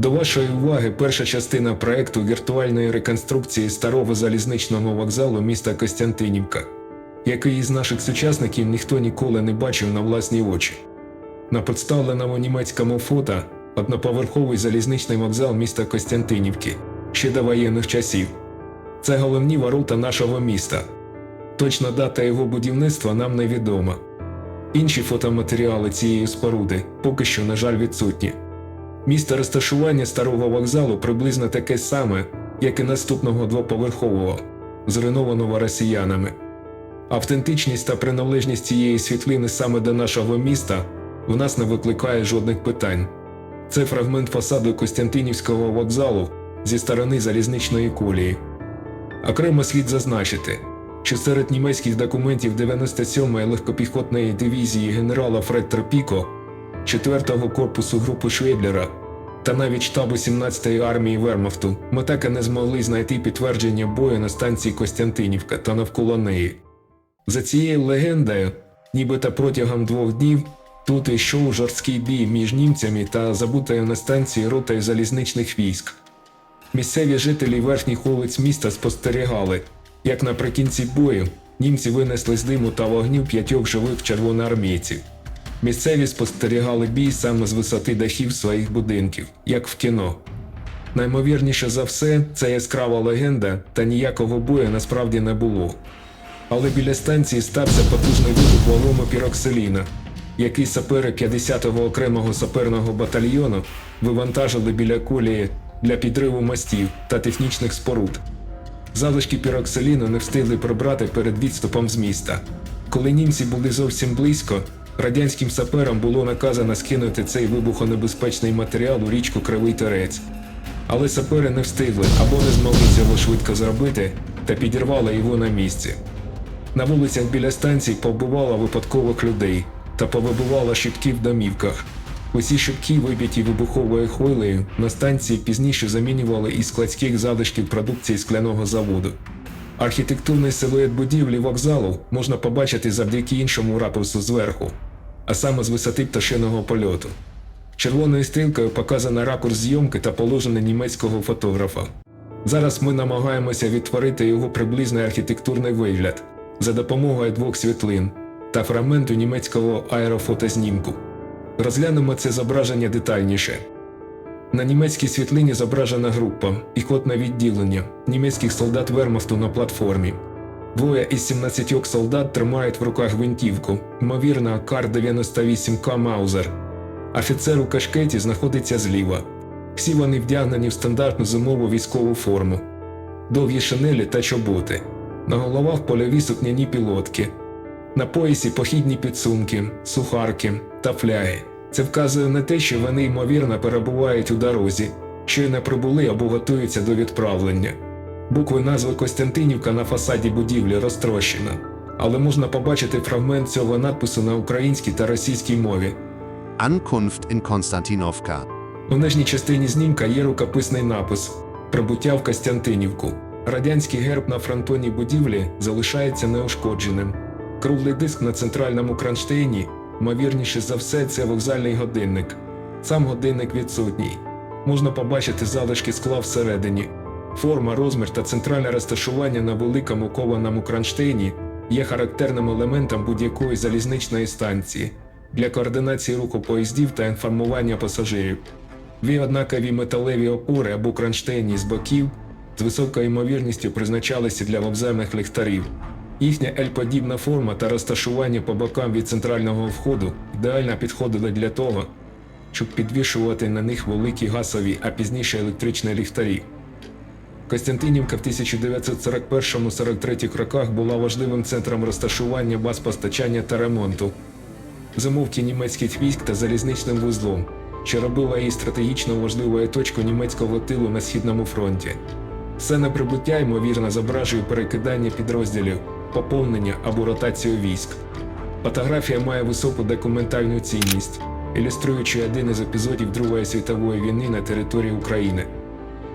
До вашої уваги перша частина проекту віртуальної реконструкції старого залізничного вокзалу міста Костянтинівка, який із наших сучасників ніхто ніколи не бачив на власні очі. На представленому німецькому фото одноповерховий залізничний вокзал міста Костянтинівки ще до воєнних часів. Це головні ворота нашого міста. Точна дата його будівництва нам невідома. Інші фотоматеріали цієї споруди поки що, на жаль, відсутні. Місце розташування старого вокзалу приблизно таке саме, як і наступного двоповерхового, зруйнованого росіянами. Автентичність та приналежність цієї світлини саме до нашого міста в нас не викликає жодних питань. Це фрагмент фасаду Костянтинівського вокзалу зі сторони залізничної колії. Окремо слід зазначити, що серед німецьких документів 97-ї легкопіхотної дивізії генерала Фредтер Піко, 4-го корпусу групи Швейблера та навіть штабу 17-ї армії Вермахту і не змогли знайти підтвердження бою на станції Костянтинівка та навколо неї. За цією легендою, нібито протягом двох днів тут йшов жорсткий бій між німцями та забутою на станції ротою залізничних військ. Місцеві жителі верхніх вулиць міста спостерігали, як наприкінці бою німці винесли з диму та вогню п'ятьох живих червоноармійців. Місцеві спостерігали бій саме з висоти дахів своїх будинків, як в кіно. Наймовірніше за все, це яскрава легенда, та ніякого бою насправді не було. Але біля станції стався потужний вибух валому піроксиліна, який сапери 50-го окремого саперного батальйону вивантажили біля колії для підриву мостів та технічних споруд. Залишки піроксиліну не встигли прибрати перед відступом з міста. Коли німці були зовсім близько, радянським саперам було наказано скинути цей вибухонебезпечний матеріал у річку Кривий Терець. Але сапери не встигли або не змогли цього швидко зробити та підірвали його на місці. На вулицях біля станції повбивало випадкових людей та повибивало щитки в домівках. Усі щитки, вибиті вибуховою хвилею, на станції пізніше замінювали із складських залишків продукції скляного заводу. Архітектурний силует будівлі вокзалу можна побачити завдяки іншому ракурсу зверху, а саме з висоти пташиного польоту. Червоною стрілкою показано ракурс зйомки та положення німецького фотографа. Зараз ми намагаємося відтворити його приблизний архітектурний вигляд за допомогою двох світлин та фрагменту німецького аерофотознімку. Розглянемо це зображення детальніше. На німецькій світлині зображена група, піхотне відділення німецьких солдат Вермахту на платформі. Двоє із 17 солдат тримають в руках гвинтівку, ймовірно, Кар-98К Маузер. Офіцер у кашкеті знаходиться зліва. Всі вони вдягнені в стандартну зимову військову форму, довгі шинелі та чоботи. На головах польові сукняні пілотки, на поясі похідні підсумки, сухарки та фляги. Це вказує на те, що вони ймовірно перебувають у дорозі, щойно прибули або готуються до відправлення. Букви назви Костянтинівка на фасаді будівлі розтрощена, але можна побачити фрагмент цього надпису на українській та російській мові. Ankunft in Konstantinovka. У нижній частині знімка є рукописний напис Прибуття в Костянтинівку. Радянський герб на фронтоні будівлі залишається неушкодженим. Круглий диск на центральному кронштейні, ймовірніше за все, це вокзальний годинник. Сам годинник відсутній. Можна побачити залишки скла всередині. Форма, розмір та центральне розташування на великому кованому кронштейні є характерним елементом будь-якої залізничної станції для координації руху поїздів та інформування пасажирів. Дві однакові металеві опори або кронштейні з боків з високою ймовірністю призначалися для вокзальних ліхтарів. Їхня L-подібна форма та розташування по бокам від центрального входу ідеально підходили для того, щоб підвішувати на них великі газові, а пізніше електричні ліхтарі. Костянтинівка в 1941-43 роках була важливим центром розташування баз постачання та ремонту, зимовки німецьких військ та залізничним вузлом, що робила її стратегічно важливою точкою німецького тилу на східному фронті. Сцена прибуття, ймовірно, зображує перекидання підрозділів, поповнення або ротацію військ. Фотографія має високу документальну цінність, ілюструючи один із епізодів Другої світової війни на території України.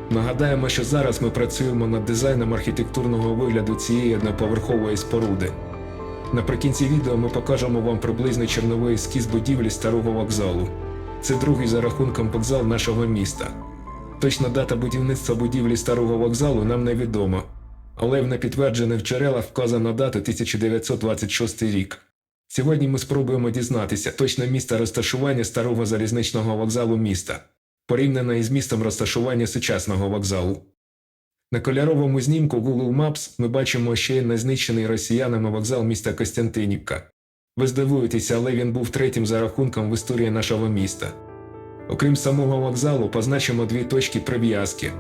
Нагадаємо, що зараз ми працюємо над дизайном архітектурного вигляду цієї одноповерхової споруди. Наприкінці відео ми покажемо вам приблизний черновий ескіз будівлі старого вокзалу. Це другий за рахунком вокзал нашого міста. Точна дата будівництва будівлі старого вокзалу нам невідома, але в непідтверджених джерелах вказана дата 1926 рік. Сьогодні ми спробуємо дізнатися точне місце розташування старого залізничного вокзалу міста, порівняно із містом розташування сучасного вокзалу. На кольоровому знімку Google Maps ми бачимо ще й незнищений росіянами вокзал міста Костянтинівка. Ви здивуєтеся, але він був третім за рахунком в історії нашого міста. Окрім самого вокзалу, позначимо дві точки прив'язки: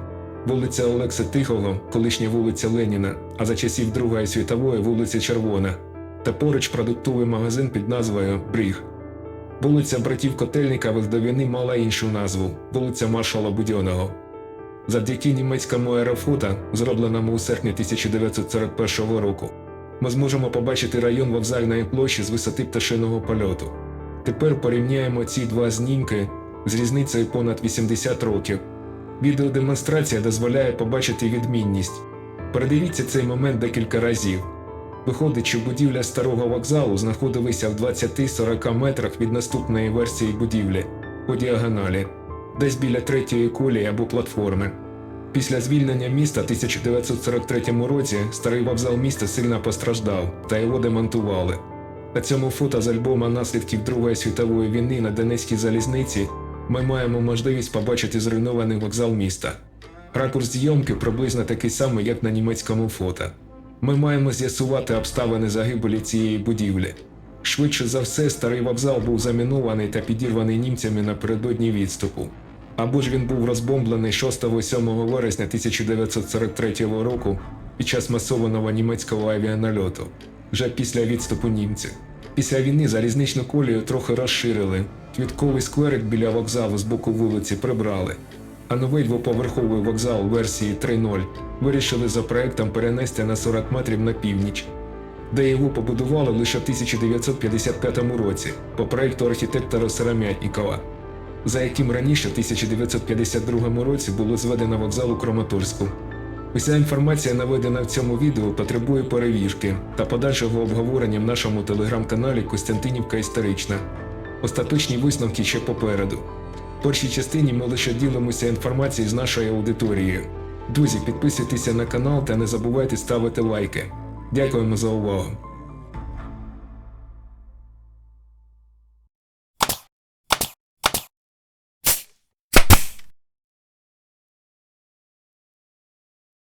вулиця Олекса Тихого, колишня вулиця Леніна, а за часів Другої світової вулиця Червона, та поруч продуктовий магазин під назвою Бріг. Вулиця братів Котельникових до війни мала іншу назву вулиця Маршала Будьонного. Завдяки німецькому аерофлота, зробленому у серпні 1941 року, ми зможемо побачити район вокзальної площі з висоти пташиного польоту. Тепер порівняємо ці два знімки з різницею понад 80 років. Відеодемонстрація дозволяє побачити відмінність. Передивіться цей момент декілька разів. Виходить, що будівля старого вокзалу знаходилася в 20-40 метрах від наступної версії будівлі по діагоналі, десь біля третьої колії або платформи. Після звільнення міста в 1943 році старий вокзал міста сильно постраждав та його демонтували. На цьому фото з альбома наслідків Другої світової війни на Донецькій залізниці ми маємо можливість побачити зруйнований вокзал міста. Ракурс зйомки приблизно такий самий, як на німецькому фото. Ми маємо з'ясувати обставини загибелі цієї будівлі. Швидше за все, старий вокзал був замінований та підірваний німцями напередодні відступу. Або ж він був розбомблений 6-7 вересня 1943 року під час масованого німецького авіанальоту, вже після відступу німців. Після війни залізничну колію трохи розширили, квітковий скверик біля вокзалу з боку вулиці прибрали, а новий двоповерховий вокзал версії 3.0 вирішили за проектом перенести на 40 метрів на північ, де його побудували лише в 1955 році по проекту архітектора Сиромятнікова, за яким раніше в 1952 році було зведено вокзал у Краматорську. Уся інформація, наведена в цьому відео, потребує перевірки та подальшого обговорення в нашому телеграм-каналі Костянтинівка Історична. Остаточні висновки ще попереду. В першій частині ми лише ділимося інформацією з нашою аудиторією. Друзі, підписуйтеся на канал та не забувайте ставити лайки. Дякуємо за увагу.